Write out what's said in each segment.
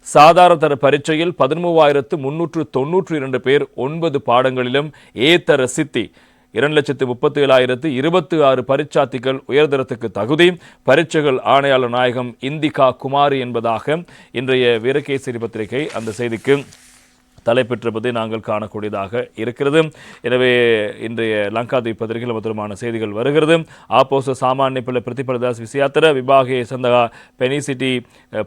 சாதாரண தர பரீட்சையில் பதிமூவாயிரத்து முன்னூற்று தொன்னூற்று இரண்டு பேர் ஒன்பது பாடங்களிலும் ஏ தர சித்தி இரண்டு லட்சத்து முப்பத்தி ஏழாயிரத்து இருபத்தி ஆறு பரீட்சார்த்திகள் உயர்தரத்துக்கு தகுதி. பரீட்சைகள் ஆணையாளர் நாயகம் இந்திகா குமாரி என்பதாக இன்றைய வீரகேசரி பத்திரிகை அந்த செய்திக்கு தலைப்பெற்றிருப்பதை நாங்கள் காணக்கூடியதாக இருக்கிறது எனவே இன்றைய லங்காதீப் பத்திரிகையில் மொத்தமான செய்திகள் வருகிறது ஆப்போச சாமானிய பிள்ளை பிரதிபலதாஸ் விசியாத்திர விபாகே சந்தகா பெனிசிட்டி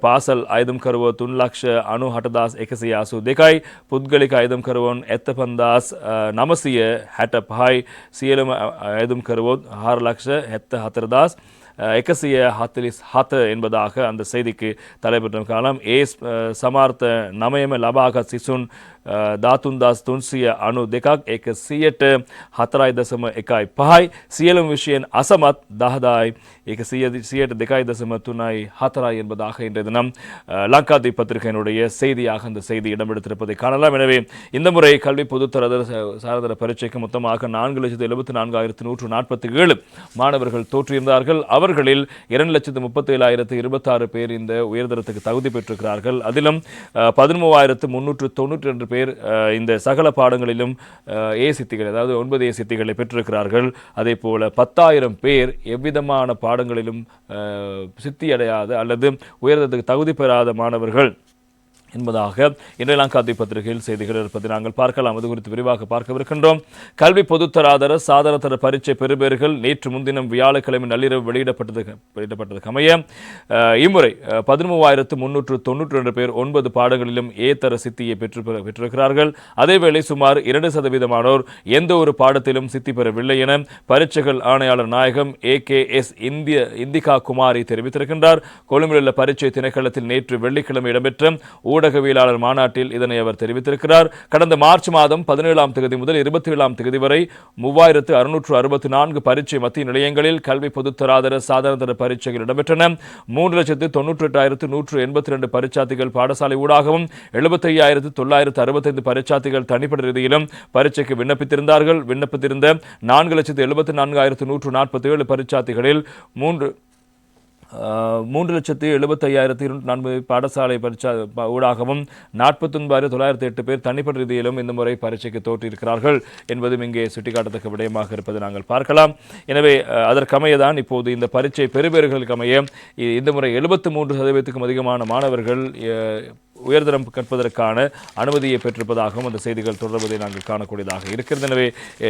පාසල් අයදම් කරුවෝ තුන් ලක්ෂ අනු හටදස් එකසිය අසු දෙකයි පුද්ගලික අයදම් කරුවන් ඇත්ත පන්දස් නමසිය හැට පහයි සියලම අයදුම් කරුවොත් හාර ලක්ෂ හැත්ත හතරදස් එකසිය හතලිස් හත என்பதாக அந்த செய்திக்கு தலைப்பெற்ற காலம் ஏ සමාර්ථ නමයම ලබාගත් සිසුන් ධාතුන්දස් තුන්සිය අනු දෙකක් එක සියට හතරයි දසම එකයි පහයි සියලුම් විෂයෙන් අසමත් දහදායි ඒක සියට දෙකයි தசம துணாய் ஹத்தராய் என்பதாக இன்றைய தினம் லங்காதி பத்திரிகையினுடைய செய்தியாக அந்த செய்தி இடம்பெடுத்திருப்பதை காணலாம் எனவே இந்த முறை கல்வி பொதுத்தர சாரதர பரீட்சைக்கு மொத்தமாக நான்கு லட்சத்து எழுபத்தி நான்காயிரத்து நூற்று நாற்பத்தி ஏழு மாணவர்கள் தோற்றியிருந்தார்கள் அவர்களில் இரண்டு லட்சத்து முப்பத்தி ஏழாயிரத்து இருபத்தாறு பேர் இந்த உயர்தரத்துக்கு தகுதி பெற்றிருக்கிறார்கள். அதிலும் பதிமூவாயிரத்து முன்னூற்று தொண்ணூற்றி ரெண்டு பேர் இந்த சகல பாடங்களிலும் ஏ சித்திகள் அதாவது ஒன்பது ஏ சித்திகளை பெற்றிருக்கிறார்கள். அதே போல பத்தாயிரம் பேர் எவ்விதமான பாடங்களிலும் சித்தி அடையாத அல்லது உயர்தரத்துக்கு தகுதி பெறாத மாணவர்கள். என்பதாக இன்றைய லங்காதி பத்திரிகையில் செய்திகள் இருப்பதை நாங்கள் பார்க்கலாம். அது குறித்து விரிவாக பார்க்கவிருக்கின்றோம். கல்வி பொதுத்தராதர சாதாரண பரீட்சை பெறுபேறுகள் நேற்று முன்தினம் வியாழக்கிழமை நள்ளிரவு வெளியிடப்பட்டது வெளியிடப்பட்டதுக்கு அமைய இம்முறை பதிமூவாயிரத்து முன்னூற்று தொன்னூற்றி ரெண்டு பேர் ஒன்பது பாடங்களிலும் ஏ தர சித்தியை பெற்று பெற்றிருக்கிறார்கள். அதேவேளை சுமார் இரண்டு சதவீதமானோர் எந்த ஒரு பாடத்திலும் சித்தி பெறவில்லை என பரீட்சைகள் ஆணையாளர் நாயகம் ஏ கே எஸ் இந்திய இந்திகா குமாரி தெரிவித்திருக்கின்றார். கொழும்பில் உள்ள பரீட்சை திணைக்களத்தில் நேற்று வெள்ளிக்கிழமை இடம்பெற்ற ஊடகவியலாளர் மாநாட்டில் இதனை அவர் தெரிவித்திருக்கிறார். கடந்த மார்ச் மாதம் பதினேழாம் தேதி முதல் இருபத்தி ஏழாம் தேதி வரை மூவாயிரத்து அறுநூற்று அறுபத்தி நான்கு பரீட்சை மத்திய நிலையங்களில் கல்வி பொதுத்தராதர சாதாரண பரீட்சைகள் இடம்பெற்றன. மூன்று லட்சத்து தொன்னூற்றி எட்டாயிரத்து நூற்று எண்பத்தி ரெண்டு பரீட்சார்த்திகள் பாடசாலை ஊடாகவும் எழுபத்தி ஐயாயிரத்து தொள்ளாயிரத்து அறுபத்தைந்து பரீட்சார்த்திகள் தனிப்பட்ட ரீதியிலும் பரீட்சைக்கு விண்ணப்பித்திருந்தார்கள். விண்ணப்பித்திருந்த நான்கு லட்சத்து எழுபத்தி நான்காயிரத்து நூற்று நாற்பத்தி ஏழு பரீட்சார்த்திகளில் மூன்று மூன்று லட்சத்து எழுபத்தையாயிரத்தி இருநூற்றி நான்கு பாடசாலை பரீட்சா ஊடாகவும் நாற்பத்தொன்பதாயிரத்தி தொள்ளாயிரத்தி எட்டு பேர் தனிப்பட்ட ரீதியிலும் இந்த முறை பரீட்சைக்கு தோற்றிருக்கிறார்கள் என்பதும் இங்கே சுட்டிக்காட்டத்தக்க விடயமாக இருப்பதை நாங்கள் பார்க்கலாம். எனவே அதற்கமையதான் இப்போது இந்த பரீட்சை பெறுபேறுகளுக்கு அமைய இந்த முறை எழுபத்து மூன்று சதவீதத்துக்கும் அதிகமான மாணவர்கள் உயர்தரம் கற்பதற்கான அனுமதியை பெற்றிருப்பதாகவும் அந்த செய்திகள் தொடர்வதை நாங்கள் காணக்கூடியதாக இருக்கிறது. எனவே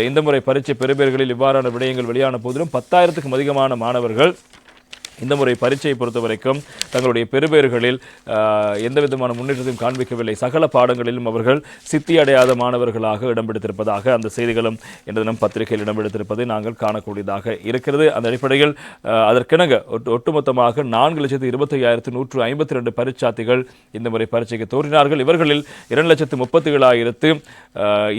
இந்த முறை பரீட்சை பெறுபேறுகளில் இவ்வாறான விடயங்கள் வெளியான போதிலும் பத்தாயிரத்துக்கும் அதிகமான மாணவர்கள் இந்த முறை பரீட்சையை பொறுத்த வரைக்கும் தங்களுடைய பெறுபேறுகளில் எந்த விதமான முன்னேற்றத்தையும் காண்பிக்கவில்லை. சகல பாடங்களிலும் அவர்கள் சித்தி அடையாத மாணவர்களாக இடம்பெடுத்திருப்பதாக அந்த செய்திகளும் இன்று தினம் பத்திரிகையில் இடம்பெடுத்திருப்பதை நாங்கள் காணக்கூடியதாக இருக்கிறது. அந்த அடிப்படையில் அதற்கிணங்க ஒட்டுமொத்தமாக நான்கு லட்சத்து இருபத்தையாயிரத்து நூற்று ஐம்பத்தி ரெண்டு பரீட்சார்த்திகள் இந்த முறை பரீட்சைக்கு தோன்றினார்கள். இவர்களில் இரண்டு லட்சத்து முப்பத்தி ஏழாயிரத்து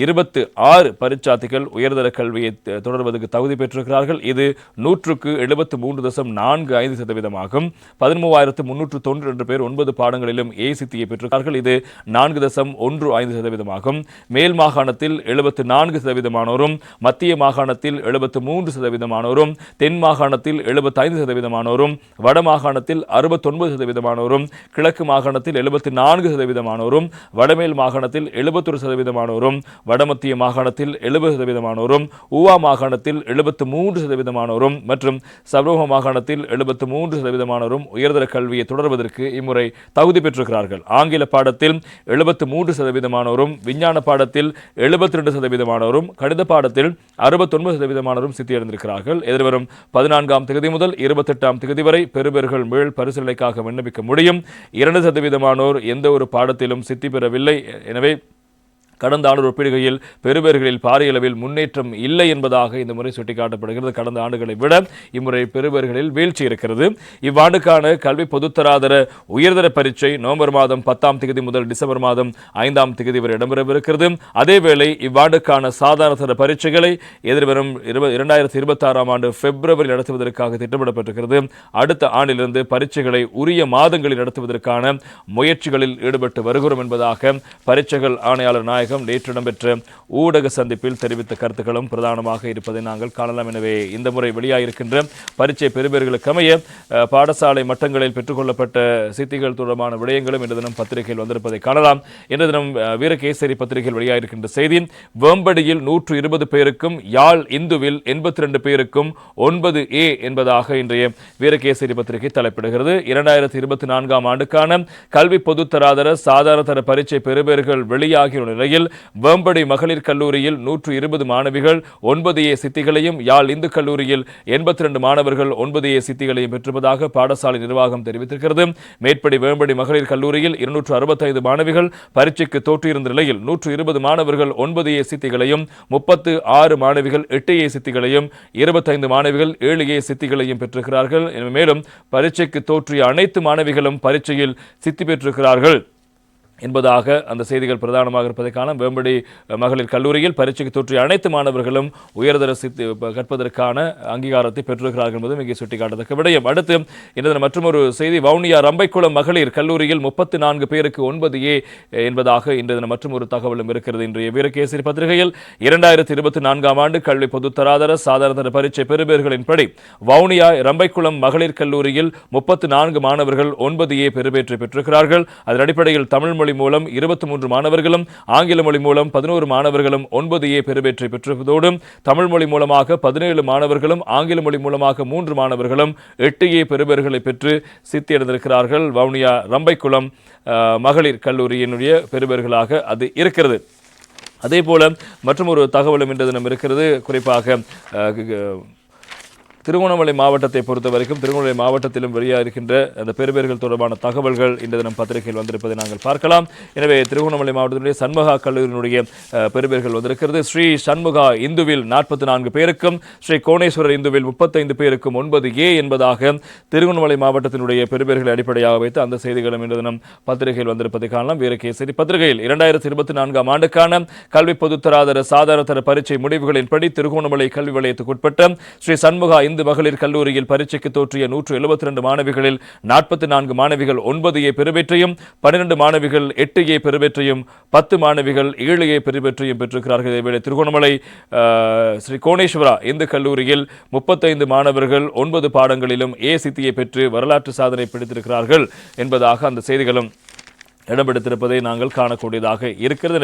இருபத்து ஆறு பரீட்சார்த்திகள் உயர்தர கல்வியை தொடர்வதற்கு தகுதி பெற்றிருக்கிறார்கள். இது நூற்றுக்கு எழுபத்து மூன்று தசம் நான்கு ஐந்து ஐந்து சதவீதமாகும். பதிமூவாயிரத்து முன்னூற்று தொன்று ரெண்டு பேர் ஒன்பது பாடங்களிலும் ஏ சித்தியை இது நான்கு தசம் ஒன்று ஐந்து சதவீதமாகும். மேல் மாகாணத்தில் எழுபத்து நான்கு சதவீதமானோரும் மத்திய மாகாணத்தில் எழுபத்து மூன்று சதவீதமானோரும் தென் மாகாணத்தில் எழுபத்தி ஐந்து சதவீதமானோரும் வட மாகாணத்தில் அறுபத்தொன்பது சதவீதமானோரும் கிழக்கு மாகாணத்தில் எழுபத்தி நான்கு சதவீதமானோரும் வடமேல் மாகாணத்தில் எழுபத்தொரு சதவீதமானோரும் வடமத்திய மாகாணத்தில் எழுபது சதவீதமானோரும் ஊவா மாகாணத்தில் எழுபத்து மூன்று சதவீதமானோரும் மற்றும் சபரோக மாகாணத்தில் எழுபத்தி எழுபத்து மூன்று சதவீதமானோரும் உயர்தர கல்வியை தொடர்வதற்கு இம்முறை தகுதி பெற்றிருக்கிறார்கள். ஆங்கில பாடத்தில் எழுபத்து மூன்று சதவீதமானோரும் விஞ்ஞான பாடத்தில் எழுபத்தி ரெண்டு சதவீதமானோரும் கணித பாடத்தில் அறுபத்தொன்பது சதவீதமானோரும் சித்தியடைந்திருக்கிறார்கள். எதிர்வரும் பதினான்காம் தேதி முதல் இருபத்தெட்டாம் தேதி வரை பெறுபேறுகள் மேல் பரிசீலனைக்காக விண்ணப்பிக்க முடியும். இரண்டு சதவீதமானோர் எந்த ஒரு பாடத்திலும் சித்தி பெறவில்லை. எனவே கடந்த ஆண்டு ஒப்பிடுகையில் பெறுபேறுகளில் பாரிய அளவில் முன்னேற்றம் இல்லை என்பதாக இந்த முறை சுட்டிக்காட்டப்படுகிறது. கடந்த ஆண்டுகளை விட இம்முறை பெறுபேறுகளில் வீழ்ச்சி இருக்கிறது. இவ்வாண்டுக்கான கல்வி பொதுத்தராதர உயர்தர பரீட்சை நவம்பர் மாதம் பத்தாம் தேதி முதல் டிசம்பர் மாதம் ஐந்தாம் தேதி வரை இடம்பெறவிருக்கிறது. அதேவேளை இவ்வாண்டுக்கான சாதாரண தர பரீட்சைகளை எதிர்வரும் இரண்டாயிரத்தி இருபத்தி ஆறாம் ஆண்டு பிப்ரவரி நடத்துவதற்காக திட்டமிடப்பட்டிருக்கிறது. அடுத்த ஆண்டிலிருந்து பரீட்சைகளை உரிய மாதங்களில் நடத்துவதற்கான முயற்சிகளில் ஈடுபட்டு வருகிறோம் என்பதாக பரீட்சைகள் ஆணையாளர் நாயகம் நாயகம் நேற்று இடம்பெற்ற ஊடக சந்திப்பில் தெரிவித்த கருத்துக்களும் பிரதானமாக இருப்பதை நாங்கள் காணலாம். எனவே இந்த முறை வெளியாகிருக்கின்ற பரீட்சை பெறுபேறுகளுக்கு பாடசாலை மட்டங்களில் பெற்றுக்கொள்ளப்பட்ட சித்திகள் தொடர்பான விடயங்களும் இன்று தினம் பத்திரிகையில் வந்திருப்பதை காணலாம். இன்று தினம் வீரகேசரி பத்திரிகையில் வெளியாகிருக்கின்ற செய்தி வேம்படியில் நூற்று இருபது பேருக்கும் யாழ் இந்துவில் எண்பத்தி ரெண்டு பேருக்கும் ஒன்பது ஏ என்பதாக இன்றைய வீரகேசரி பத்திரிகை தலைப்பிடுகிறது. இரண்டாயிரத்தி இருபத்தி நான்காம் ஆண்டுக்கான கல்வி பொதுத்தராதர சாதாரண தர பரீட்சை பெறுபேறுகள் வெளியாகிய நிலையில் நிலையில் வேம்படி மகளிர் கல்லூரியில் நூற்று இருபது மாணவிகள் ஒன்பது ஏ சித்திகளையும் யாழ் இந்து கல்லூரியில் எண்பத்தி ரெண்டு மாணவர்கள் ஒன்பது ஏ சித்திகளையும் பெற்றிருப்பதாக பாடசாலை நிர்வாகம் தெரிவித்திருக்கிறது. மேற்படி வேம்படி மகளிர் கல்லூரியில் இருநூற்று அறுபத்தைந்து மாணவிகள் பரீட்சைக்கு தோற்றியிருந்த நிலையில் நூற்று இருபது மாணவர்கள் ஒன்பது ஏ சித்திகளையும் முப்பத்து ஆறு மாணவிகள் எட்டு ஏ சித்திகளையும் இருபத்தைந்து மாணவிகள் ஏழு ஏ சித்திகளையும் பெற்றிருக்கிறார்கள். மேலும் பரீட்சைக்கு தோற்றிய அனைத்து மாணவிகளும் பரீட்சையில் சித்தி பெற்றிருக்கிறார்கள். என்பதாக அந்த செய்திகள் பிரதானமாக இருப்பதை காண வேம்படி மகளிர் கல்லூரியில் பரீட்சைக்கு தோற்றிய அனைத்து மாணவர்களும் உயர்தர சித்தி கற்பதற்கான அங்கீகாரத்தை பெற்றிருக்கிறார்கள் என்பதும் இங்கே சுட்டிக்காட்டத்தக்க விடயம். அடுத்து இந்த மற்றொரு செய்தி. வவுனியா ரம்பைக்குளம் மகளிர் கல்லூரியில் முப்பத்தி நான்கு பேருக்கு ஒன்பது ஏ என்பதாக இன்றைய தினம் மற்றொரு தகவலும் இருக்கிறது. இன்றைய வீரகேசரி பத்திரிகையில் இரண்டாயிரத்தி இருபத்தி நான்காம் ஆண்டு கல்வி பொதுத்தராதர சாதாரண பரீட்சை பெறுபேறுகளின்படி வவுனியா ரம்பைக்குளம் மகளிர் கல்லூரியில் முப்பத்தி நான்கு மாணவர்கள் ஒன்பது ஏ பெறுபேற்றை பெற்றிருக்கிறார்கள். அதன் அடிப்படையில் தமிழ் மொழி மூலம் இருபத்தி மூன்று மாணவர்களும் ஆங்கில மொழி மூலம் பதினோரு மாணவர்களும் ஒன்பது ஏ பெறுபேற்றை பெற்றிருப்பதோடு தமிழ் மொழி மூலமாக பதினேழு மாணவர்களும் ஆங்கில மொழி மூலமாக மூன்று மாணவர்களும் எட்டு ஏ பெறுபர்களை பெற்று சித்தியடைந்திருக்கிறார்கள். வவுனியா ரம்பைக்குளம் மகளிர் கல்லூரியினுடைய பெறுபர்களாக அது இருக்கிறது. அதே போல மற்றும் ஒரு தகவலும் இன்று தினம் இருக்கிறது. குறிப்பாக திருகோணமலை மாவட்டத்தை பொறுத்த வரைக்கும் திருகோணமலை மாவட்டத்திலும் வெளியாக இருக்கின்ற அந்த பெருபேர்கள் தொடர்பான தகவல்கள் இந்த தினம் பத்திரிகையில் வந்திருப்பதை நாங்கள் பார்க்கலாம். எனவே திருகோணமலை மாவட்டத்தினுடைய சண்முகா கல்லூரியினுடைய அஹ், வந்திருக்கிறது. ஸ்ரீ சண்முகா இந்துவில் நாற்பத்தி நான்கு பேருக்கும் ஸ்ரீ கோணேஸ்வரர் இந்துவில் முப்பத்தைந்து பேருக்கும் ஒன்பது ஏ என்பதாக திருகோணமலை மாவட்டத்தினுடைய பெறுபேறுகளை அடிப்படையாக வைத்து அந்த செய்திகளும் இந்த தினம் பத்திரிகையில் வந்திருப்பதை காணலாம். வீரகேசரி பத்திரிகையில் இரண்டாயிரத்தி இருபத்தி நான்காம் ஆண்டுக்கான கல்வி பொதுத்தராதர சாதாரண தர பரீட்சை முடிவுகளின்படி திருகோணமலை கல்வி வலயத்துக்குட்பட்ட ஸ்ரீ சண்முகா இந்து ஐந்து மகளிர் கல்லூரியில் பரீட்சைக்கு தோற்றிய நூற்று எழுபத்தி ரெண்டு மாணவிகளில் நாற்பத்தி நான்கு மாணவிகள் ஒன்பது ஏ பெறுபேற்றையும் பன்னிரண்டு மாணவிகள் எட்டு ஏ பெறுபேற்றையும் பத்து மாணவிகள் ஏழு ஏ பெறுபேற்றையும் பெற்றிருக்கிறார்கள். இதேவேளை திருகோணமலை ஸ்ரீ கோணேஸ்வரா இந்து கல்லூரியில் முப்பத்தைந்து மாணவர்கள் ஒன்பது பாடங்களிலும் ஏ சித்தியை பெற்று வரலாற்று சாதனை பிடித்திருக்கிறார்கள் என்பதாக அந்த செய்திகளும் இடம்பெடுத்திருப்பதை நாங்கள் காணக்கூடியதாக இருக்கிறது.